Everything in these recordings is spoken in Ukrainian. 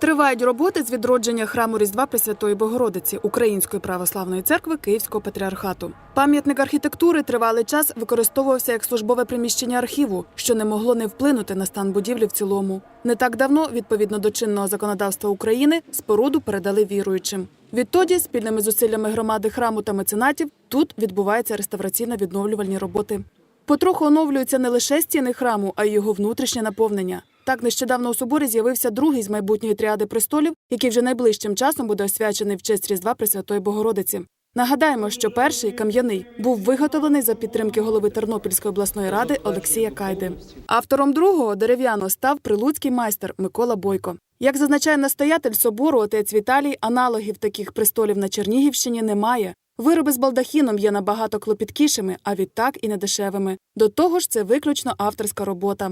Тривають роботи з відродження храму Різдва Пресвятої Богородиці Української православної церкви Київського патріархату. Пам'ятник архітектури тривалий час використовувався як службове приміщення архіву, що не могло не вплинути на стан будівлі в цілому. Не так давно, відповідно до чинного законодавства України, споруду передали віруючим. Відтоді, спільними зусиллями громади храму та меценатів, тут відбуваються реставраційно-відновлювальні роботи. Потроху оновлюються не лише стіни храму, а й його внутрішнє наповнення. Так, нещодавно у соборі з'явився другий з майбутньої тріади престолів, який вже найближчим часом буде освячений в честь Різдва Пресвятої Богородиці. Нагадаємо, що перший кам'яний був виготовлений за підтримки голови Тернопільської обласної ради Олексія Кайди. Автором другого дерев'яного став прилуцький майстер Микола Бойко. Як зазначає настоятель собору отець Віталій, аналогів таких престолів на Чернігівщині немає. Вироби з балдахіном є набагато клопіткішими, а відтак і недешевими. До того ж, це виключно авторська робота.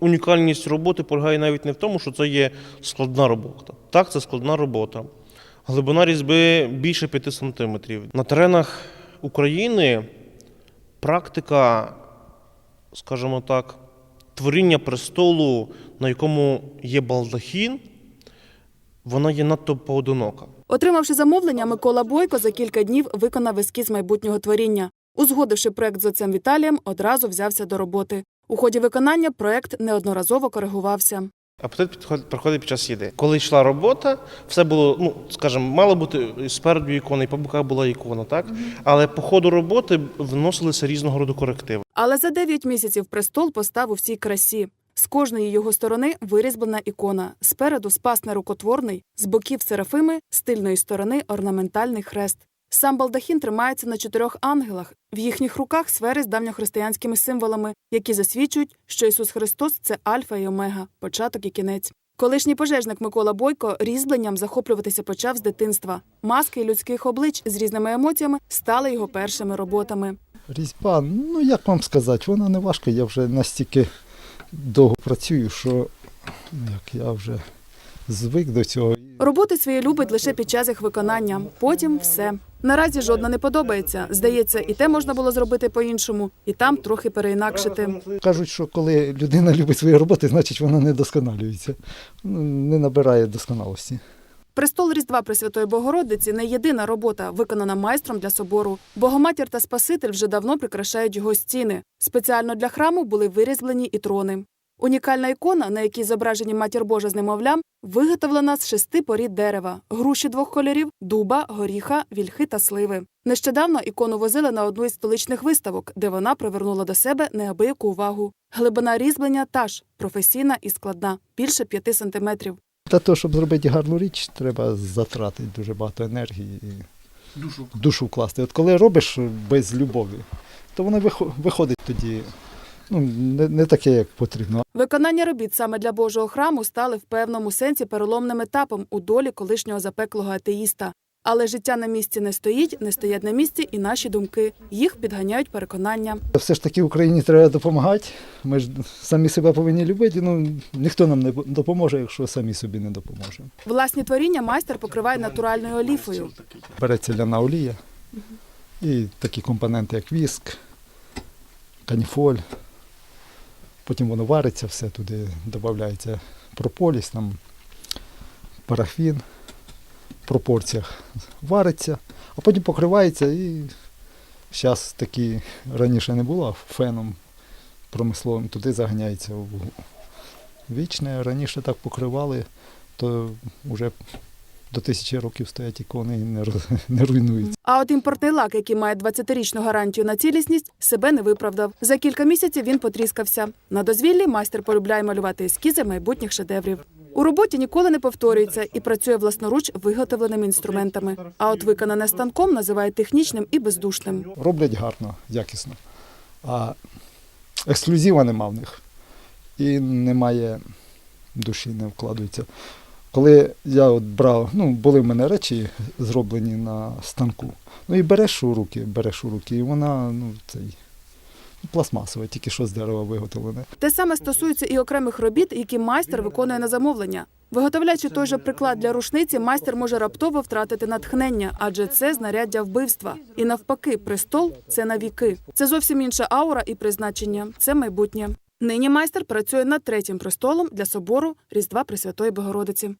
Унікальність роботи полягає навіть не в тому, що це є складна робота. Так, це складна робота. Глибина різьби більше 5 сантиметрів. На теренах України практика, скажімо так, творіння престолу, на якому є балдахін, вона є надто поодинока. Отримавши замовлення, Микола Бойко за кілька днів виконав ескіз майбутнього творіння. Узгодивши проект з отцем Віталієм, одразу взявся до роботи. У ході виконання проект неодноразово коригувався. Апетит приходить під час їди. Коли йшла робота, все було, ну скажімо, мало бути спереду ікона, і по боках була ікона, так? Але по ходу роботи вносилися різного роду корективи. Але за 9 місяців престол постав у всій красі. З кожної його сторони вирізблена ікона. Спереду спас нерукотворний, з боків серафими, з тильної сторони орнаментальний хрест. Сам балдахін тримається на чотирьох ангелах. В їхніх руках сфери з давньохристиянськими символами, які засвідчують, що Ісус Христос це Альфа і Омега, початок і кінець. Колишній пожежник Микола Бойко різьбленням захоплюватися почав з дитинства. Маски людських облич з різними емоціями стали його першими роботами. Різьба, ну як вам сказати, вона не важка. Я вже настільки довго працюю, що ну, як я вже звик до цього. Роботи свої любить лише під час їх виконання. Потім все. Наразі жодна не подобається. Здається, і те можна було зробити по-іншому, і там трохи переінакшити. Кажуть, що коли людина любить свої роботи, значить вона не досконалюється, ну, не набирає досконалості. Престол Різдва Пресвятої Богородиці не єдина робота, виконана майстром для собору. Богоматір та Спаситель вже давно прикрашають його стіни. Спеціально для храму були вирізблені і трони. Унікальна ікона, на якій зображені матір Божа з немовлям, виготовлена з шести порід дерева: груші двох кольорів, дуба, горіха, вільхи та сливи. Нещодавно ікону возили на одну із столичних виставок, де вона привернула до себе неабияку увагу. Глибина різьблення та ж професійна і складна більше п'яти сантиметрів. Для того, щоб зробити гарну річ, треба затратити дуже багато енергії і Душу. душу вкласти. От коли робиш без любові, то воно вихо- виходить тоді ну, не, не таке, як потрібно. Виконання робіт саме для Божого храму стали в певному сенсі переломним етапом у долі колишнього запеклого атеїста. Але життя на місці не стоїть, не стоять на місці і наші думки. Їх підганяють переконання. Все ж таки Україні треба допомагати. Ми ж самі себе повинні любити. Ну ніхто нам не допоможе, якщо самі собі не допоможемо. Власні творіння майстер покриває натуральною оліфою. Береться ляна олія і такі компоненти, як віск, каніфоль. Потім воно вариться, все туди додається прополіс, там парафін в пропорціях вариться, а потім покривається і зараз такі раніше не було, феном промисловим туди заганяється в вічне. Раніше так покривали, то вже до тисячі років стоять ікони і не, не руйнуються. А от імпортний лак, який має 20-річну гарантію на цілісність, себе не виправдав. За кілька місяців він потріскався. На дозвіллі майстер полюбляє малювати ескізи майбутніх шедеврів. У роботі ніколи не повторюється і працює власноруч виготовленими інструментами. А от виконане станком називає технічним і бездушним. Роблять гарно, якісно. А ексклюзива нема в них. І немає душі, не вкладується. Коли я от брав, ну, були в мене речі зроблені на станку. Ну і береш у руки, береш у руки, і вона, ну, цей, пластмасова, тільки що з дерева виготовлене. Те саме стосується і окремих робіт, які майстер виконує на замовлення. Виготовляючи той же приклад для рушниці, майстер може раптово втратити натхнення, адже це знаряддя вбивства. І навпаки, престол це навіки. Це зовсім інша аура і призначення. Це майбутнє. Нині майстер працює над третім престолом для собору Різдва Пресвятої Богородиці.